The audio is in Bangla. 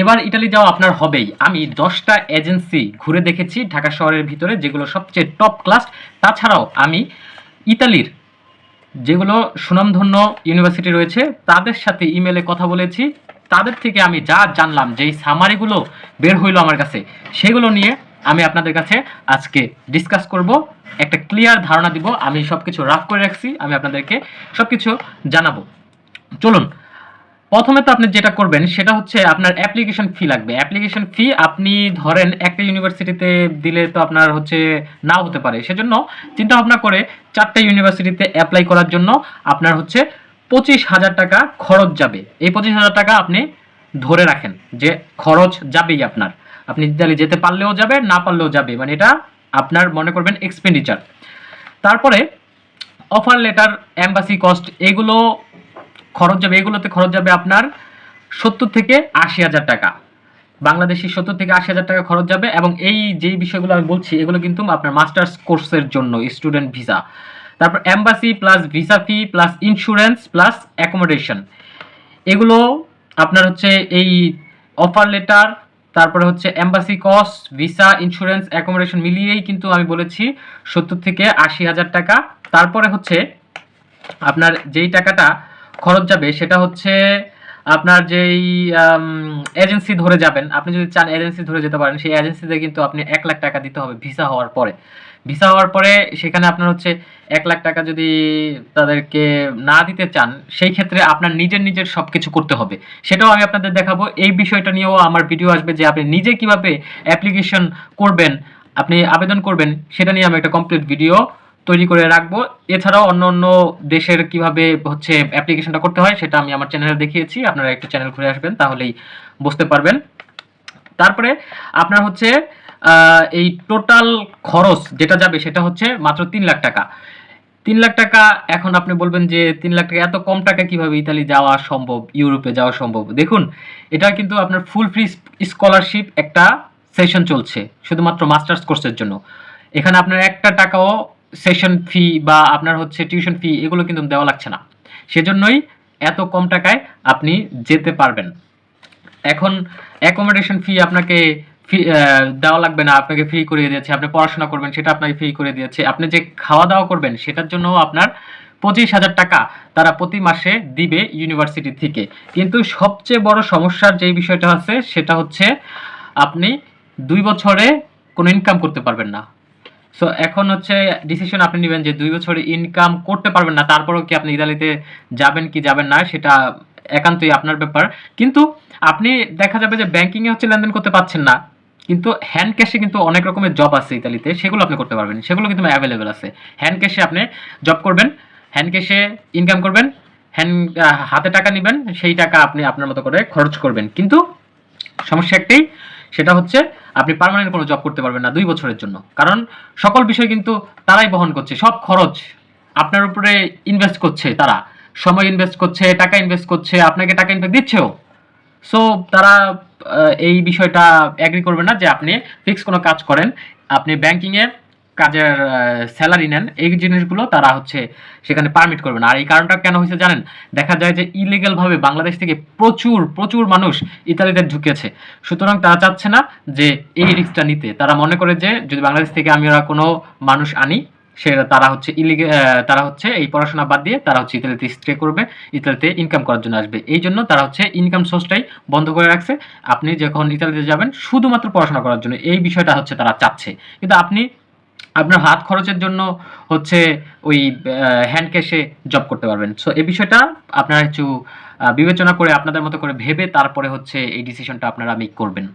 এবার ইটালি যাওয়া আপনার হবেই। আমি দশটা এজেন্সি ঘুরে দেখেছি ঢাকা শহরের ভিতরে, যেগুলো সবচেয়ে টপ ক্লাস তাছাড়াও আমি ইতালির যেগুলো সুনামধন্য ইউনিভার্সিটি রয়েছে, তাদের সাথে ইমেলে কথা বলেছি। তাদের থেকে আমি যা জানলাম, যেই সামারিগুলো বের হইল আমার কাছে, সেগুলো নিয়ে আমি আপনাদের কাছে আজকে ডিসকাস করব। একটা ক্লিয়ার ধারণা দিব, আমি সব কিছু রাফ করে রাখছি, আমি আপনাদেরকে সব কিছু জানাব। চলুন প্রথমে তো আপনি যেটা করবেন, সেটা হচ্ছে আপনার অ্যাপ্লিকেশন ফি লাগবে। অ্যাপ্লিকেশন ফি আপনি ধরেন একটা ইউনিভার্সিটিতে দিলে তো আপনার হচ্ছে নাও হতে পারে। সেজন্য চিন্তা ভাবনা করে চারটা ইউনিভার্সিটিতে অ্যাপ্লাই করার জন্য আপনার হচ্ছে পঁচিশ হাজার টাকা খরচ যাবে। এই পঁচিশ হাজার টাকা আপনি ধরে রাখেন যে খরচ যাবেই আপনার। আপনি ইতালি যেতে পারলেও যাবে, না পারলেও যাবে। মানে এটা আপনার মনে করবেন এক্সপেন্ডিচার তারপরে অফার লেটার অ্যাম্বাসি কস্ট এগুলো খরচ যাবে, এগুলোতে খরচ যাবে আপনার সত্তর থেকে আশি হাজার টাকা। বাংলাদেশি সত্তর থেকে আশি হাজার টাকা খরচ যাবে এবং এই যেই বিষয়গুলো আমি বলছি, এগুলো কিন্তু আপনার মাস্টার্স কোর্সের জন্য স্টুডেন্ট ভিসা তারপর embassy plus visa fee plus insurance plus accommodation এগুলো আপনার হচ্ছে এই অফার লেটার তারপরে হচ্ছে embassy cost visa insurance accommodation মিলিয়েই কিন্তু আমি বলেছি সত্তর থেকে আশি হাজার টাকা। তারপরে হচ্ছে আপনার যেই টাকাটা খরচ যাবে সেটা হচ্ছে আপনার যেই এজেন্সি ধরে যাবেন, আপনি যদি চান এজেন্সি ধরে যেতে পারেন, সেই এজেন্সিতে কিন্তু আপনি এক লাখ টাকা দিতে হবে ভিসা হওয়ার পরে। ভিসা হওয়ার পরে সেখানে আপনার হচ্ছে এক লাখ টাকা যদি তাদেরকে না দিতে চান, সেই ক্ষেত্রে আপনার নিজের নিজের সব কিছু করতে হবে। সেটাও আমি আপনাদের দেখাবো। এই বিষয়টা নিয়েও আমার ভিডিও আসবে যে আপনি নিজে কীভাবে অ্যাপ্লিকেশন করবেন, আপনি আবেদন করবেন, সেটা নিয়ে আমি একটা কমপ্লিট ভিডিও তৈরি করে রাখব। এছাড়াও অন্য অন্য দেশের কীভাবে হচ্ছে অ্যাপ্লিকেশনটা করতে হয় সেটা আমি আমার চ্যানেলে দেখিয়েছি। আপনারা একটু চ্যানেল ঘুরে আসবেন, তাহলেই বুঝতে পারবেন। তারপরে আপনার হচ্ছে এই টোটাল খরচ যেটা যাবে সেটা হচ্ছে মাত্র তিন লাখ টাকা। তিন লাখ টাকা এখন আপনি বলবেন যে তিন লাখ টাকা, এত কম টাকা কীভাবে ইতালি যাওয়া সম্ভব, ইউরোপে যাওয়া সম্ভব? দেখুন, এটা কিন্তু আপনার ফুল ফ্রি স্কলারশিপ একটা সেশন চলছে, শুধুমাত্র মাস্টার্স কোর্সের জন্য। এখানে আপনার একটা টাকাও সেশন ফি বা আপনার হচ্ছে টিউশন ফি এগুলো কিন্তু দেওয়া লাগছে না। সেজন্যই এত কম টাকায় আপনি যেতে পারবেন। এখন অ্যাকোমোডেশন ফি আপনাকে ফি দেওয়া লাগবে না, আপনাকে ফ্রি করে দিয়েছে, আপনি পড়াশোনা করবেন, সেটা আপনাকে ফ্রি করে দিয়েছে। আপনি যে খাওয়া দাওয়া করবেন, সেটার জন্য আপনার পঁচিশ হাজার টাকা তারা প্রতি মাসে দিবে ইউনিভার্সিটি থেকে। কিন্তু সবচেয়ে বড় সমস্যার যেই বিষয়টা আছে, সেটা হচ্ছে আপনি দুই বছরে কোনো ইনকাম করতে পারবেন না। সো এখন হচ্ছে ডিসিশন আপনি নেবেন যে দুই বছরে ইনকাম করতে পারবেন না, তারপরেও কি আপনি ইতালিতে যাবেন কি যাবেন না, সেটা একান্তই আপনার ব্যাপার। কিন্তু আপনি দেখা যাবে যে ব্যাংকিংয়ে হচ্ছে লেনদেন করতে পারছেন না, কিন্তু হ্যান্ড ক্যাশে কিন্তু অনেক রকমের জব আছে ইতালিতে, সেগুলো আপনি করতে পারবেন, সেগুলো কিন্তু অ্যাভেলেবেল আছে। হ্যান্ড ক্যাশে আপনি জব করবেন হ্যান্ড ক্যাশে ইনকাম করবেন হ্যান্ড হাতে টাকা নেবেন, সেই টাকা আপনি আপনার মতো করে খরচ করবেন। কিন্তু সমস্যা একটাই সেটা হচ্ছে আপনি পারমানেন্ট কোনো জব করতে পারবেন না দুই বছরের জন্য। কারণ সকল বিষয় কিন্তু তারাই বহন করছে, সব খরচ আপনার উপরে ইনভেস্ট করছে তারা। সময় ইনভেস্ট করছে, টাকা ইনভেস্ট করছে, আপনাকে টাকা ইনভেস্ট দিচ্ছেও। সো তারা এই বিষয়টা অ্যাগ্রি করবে না যে আপনি ফিক্স কোনো কাজ করেন। আপনি ব্যাংকিংয়ে কাজের স্যালারি নেন, এই জিনিসগুলো তারা হচ্ছে সেখানে পারমিট করবে না। আর এই কারণটা কেন হয়েছে জানেন? দেখা যায় যে ইলিগাল ভাবে বাংলাদেশ থেকে প্রচুর প্রচুর মানুষ ইতালিতে ঢুকেছে। সুতরাং তারা চাচ্ছে না যে এই রিস্কটা নিতে। তারা মনে করে যে যদি বাংলাদেশ থেকে আমরা কোনো মানুষ আনি, সে তারা হচ্ছে ইলিগে তারা হচ্ছে এই পড়াশোনা বাদ দিয়ে তারা হচ্ছে ইতালিতে স্টে করবে, ইতালিতে ইনকাম করার জন্য আসবে। এই জন্য তারা হচ্ছে ইনকাম সোর্সটাই বন্ধ করে রাখছে। আপনি যখন ইতালিতে যাবেন, শুধুমাত্র পড়াশোনা করার জন্য। এই বিষয়টা হচ্ছে তারা চাচ্ছে। কিন্তু আপনি আপনার হাত খরচের জন্য হচ্ছে ওই হ্যান্ড ক্যাশে জব করতে পারবেন। সো এই বিষয়টা আপনারা একটু বিবেচনা করে, আপনাদের মতো করে ভেবে তারপরে হচ্ছে এই ডিসিশনটা আপনারা মেক করবেন।